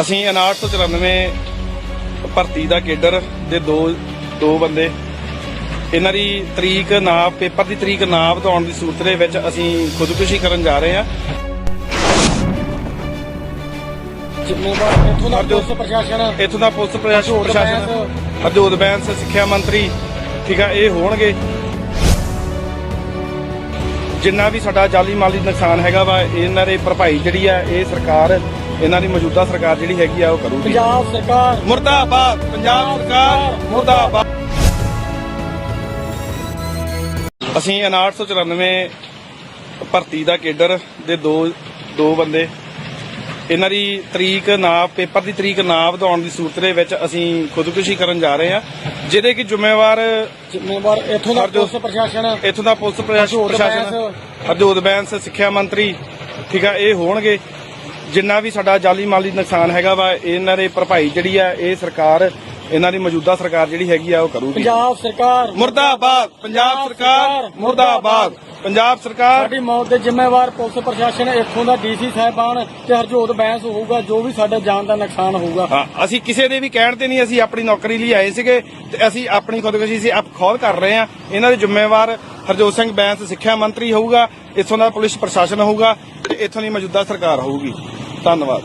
ਅਸੀਂ 5994 ਭਰਤੀ ਦਾ ਕੇਡਰ ਦੇ ਦੋ ਦੋ ਬੰਦੇ। ਇਹਨਾਂ ਦੀ ਤਰੀਕ ਨਾ ਪੇਪਰ ਦੀ ਤਰੀਕ ਨਾ ਵਧਾਉਣ ਦੀ ਸੂਰਤ ਦੇ ਵਿੱਚ ਅਸੀਂ ਖੁਦਕੁਸ਼ੀ ਕਰਨ ਜਾ ਰਹੇ ਹਾਂ। ਇੱਥੋਂ ਦਾ ਪੁਲਿਸ ਪ੍ਰਸ਼ਾਸਨ। ਇੱਥੋਂ ਦਾ ਪੁਲਿਸ ਪ੍ਰਸ਼ਾਸਨ ਪ੍ਰਸ਼ਾਸਨ ਹਰਜੋਤ ਬੈਂਸ ਸਿੱਖਿਆ ਮੰਤਰੀ। ਠੀਕ ਆ ਇਹ ਹੋਣਗੇ। ਜਿੰਨਾ ਵੀ ਸਾਡਾ ਜਾਲੀ ਮਾਲੀ ਨੁਕਸਾਨ ਹੈਗਾ ਵਾ ਇਹਨਾਂ ਦੇ ਭਰਪਾਈ ਜਿਹੜੀ ਆ ਇਹ ਸਰਕਾਰ ਇਹਨਾਂ ਦੀ ਮੌਜੂਦਾ ਸਰਕਾਰ ਜਿਹੜੀ ਹੈਗੀ ਆ ਉਹ ਕਰੂਗੀ। ਪੰਜਾਬ ਸਰਕਾਰ ਮੁਰਦਾਬਾਦ ਪੰਜਾਬ ਸਰਕਾਰ ਮੁਰਦਾਬਾਦ। ਅਸੀਂ 5994 ਭਰਤੀ ਦਾ ਕੇਡਰ ਦੇ ਦੋ ਦੋ ਬੰਦੇ। ਇਹਨਾਂ ਦੀ ਤਰੀਕ ਨਾ ਪੇਪਰ ਦੀ ਤਰੀਕ ਨਾ ਵਧਾਉਣ ਦੀ ਸੂਰਤ ਦੇ ਵਿੱਚ ਅਸੀਂ ਖੁਦਕੁਸ਼ੀ ਕਰਨ ਜਾ ਰਹੇ ਹਾਂ। ਜਿਹਦੇ ਕਿ ਜ਼ਿੰਮੇਵਾਰ ਜ਼ਿੰਮੇਵਾਰ ਇੱਥੋਂ ਦਾ ਪੁਲਿਸ ਪ੍ਰਸ਼ਾਸਨ ਇੱਥੋਂ ਦਾ ਪੁਲਿਸ ਪ੍ਰਸ਼ਾਸਨ। ਹਰਜੋਤ ਬੈਂਸ ਸਿੱਖਿਆ ਮੰਤਰੀ ਠੀਕ ਆ ਇਹ ਹੋਣਗੇ। ਜਿੰਨਾ ਵੀ ਸਾਡਾ ਜਾਲੀ ਮਾਲੀ ਨੁਕਸਾਨ ਹੈਗਾ ਵਾ ਇਹਨਾਂ ਦੇ ਭਰਪਾਈ ਜਿਹੜੀ ਆ ਇਹ ਸਰਕਾਰ ਇਹਨਾਂ ਦੀ ਮੌਜੂਦਾ ਸਰਕਾਰ ਜਿਹੜੀ ਹੈਗੀ ਆ ਉਹ ਕਰੂਗੀ। ਪੰਜਾਬ ਸਰਕਾਰ ਮੁਰਦਾਬਾਦ ਪੰਜਾਬ ਸਰਕਾਰ ਮੁਰਦਾਬਾਦ। ਪੰਜਾਬ ਸਰਕਾਰ ਸਾਡੀ ਮੌਤ ਦੇ ਜ਼ਿੰਮੇਵਾਰ ਪੁਲਿਸ ਪ੍ਰਸ਼ਾਸਨ ਇੱਥੋਂ ਦਾ ਡੀਸੀ ਸਾਹਿਬਾਨ ਤੇ ਹਰਜੋਤ ਬੈਂਸ ਹੋਊਗਾ ਜੋ ਵੀ ਸਾਡੇ ਜਾਨ ਦਾ ਨੁਕਸਾਨ ਹੋਊਗਾ। ਅਸੀਂ ਕਿਸੇ ਦੇ ਵੀ ਕਹਿਣ ਤੇ ਨਹੀਂ ਅਸੀਂ ਆਪਣੀ ਨੌਕਰੀ ਲਈ ਆਏ ਸੀਗੇ ਤੇ ਅਸੀਂ ਆਪਣੀ ਖੁਦਕੁਸ਼ੀ ਸੀ ਆਪ ਖੋਦ ਕਰ ਰਹੇ ਹਾਂ। ਇਹਨਾਂ ਦੇ ਜ਼ਿੰਮੇਵਾਰ ਹਰਜੋਤ ਸਿੰਘ ਬੈਂਸ ਸਿੱਖਿਆ ਮੰਤਰੀ ਹੋਊਗਾ ਇੱਥੋਂ ਦਾ ਪੁਲਿਸ ਪ੍ਰਸ਼ਾਸਨ ਹੋਊਗਾ ਤੇ ਇੱਥੋਂ ਦੀ ਮੌਜੂਦਾ ਸਰਕਾਰ ਹੋਊਗੀ। ਧੰਨਵਾਦ।